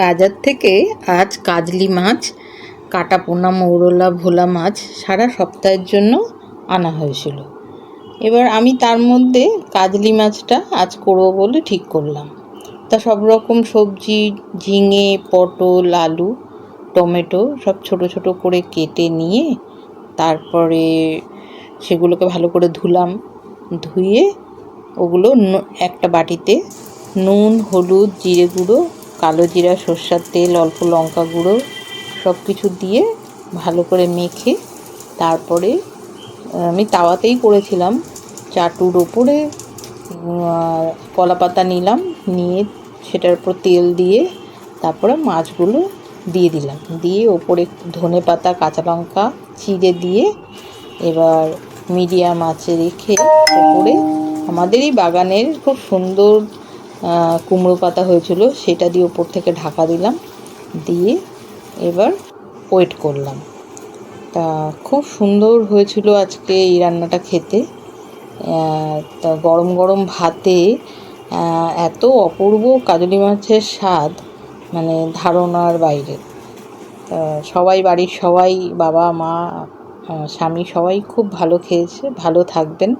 বাজার থেকে আজ কাজলি মাছ কাটা পোনা মৌরলা, ভোলা মাছ সারা সপ্তাহের জন্য আনা হয়েছিল। এবার আমি তার মধ্যে কাজলি মাছটা আজ করব বলে ঠিক করলাম। তা সব রকম সবজি, ঝিঙে, পটল, আলু, টমেটো সব ছোট ছোট করে কেটে নিয়ে তারপরে সেগুলোকে ভালো করে ধুলাম। ধুয়ে ওগুলো একটা বাটিতে নুন, হলুদ, জিরে গুঁড়ো কালো জিরা সর্ষার তেল অল্প লঙ্কা গুঁড়ো সব কিছু দিয়ে ভালো করে মেখে তারপরে আমি তাওয়াতেই করেছিলাম। চাটুর ওপরে আহ, কলা পাতা নিলাম নিয়ে সেটার উপর তেল দিয়ে তারপরে মাছগুলো দিয়ে দিলাম। দিয়ে ওপরে ধনে পাতা কাঁচা লঙ্কা চিড়ে দিয়ে এবার মিডিয়াম আঁচে রেখে ওপরে আমাদেরই বাগানের খুব সুন্দর কুমড়ো পাতা হয়েছিল, সেটা দিয়ে ওপর থেকে ঢাকা দিলাম। দিয়ে এবার ওয়েট করলাম। তা খুব সুন্দর হয়েছিল আজকে এই রান্নাটা খেতে। তা গরম গরম ভাতে এত অপূর্ব কাজলি মাছের স্বাদ মানে ধারণার বাইরে। সবাই, বাড়ির সবাই, বাবা, মা স্বামী সবাই খুব ভালো খেয়েছে, ভালো থাকবেন।